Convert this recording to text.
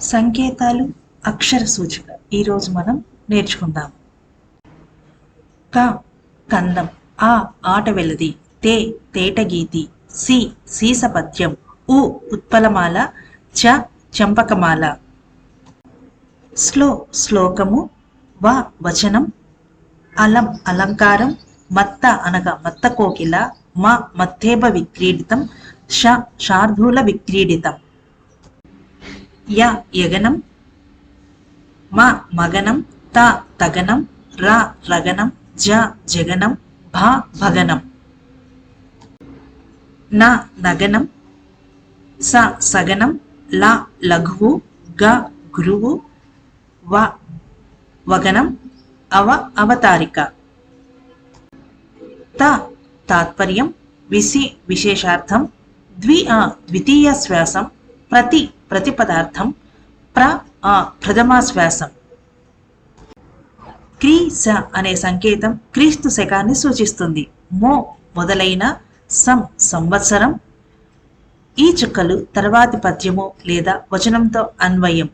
సంకేతాలు అక్షర సూచిక ఈరోజు మనం నేర్చుకుందాం. క కందం. ఆ ఆట వెలది. తే తేటగీతి. సి సీసపద్యం. ఉ ఉత్పలమాల. చ చంపకమాల. స్లో శ్లోకము. వ వచనం. అలం అలంకారం. మత్త అనగా మత్త కోకిల. మ మత్తేబ విక్రీడితం. ష శార్ధూల విక్రీడితం. య యగనం మ మగనం త తగనం ర రగనం జ జగనం భ భగనం. న నగనం స సగనం ల లఘువు గ గురువు వ వగనం అవ అవతారిక. త తాత్పర్యం విసి విశేషార్థం ద్వి ఆ ద్వితీయ శ్వాసం ప్రతి ప్రతిపదార్థం ప్ర ఆ ప్రథమా శ్వాసం క్రీ స అనే సంకేతం క్రీస్తు శకాన్ని సూచిస్తుంది. మో మొదలైన సం సంవత్సరం ఈ చుక్కలు తర్వాతి పద్యము లేదా వచనంతో అన్వయం.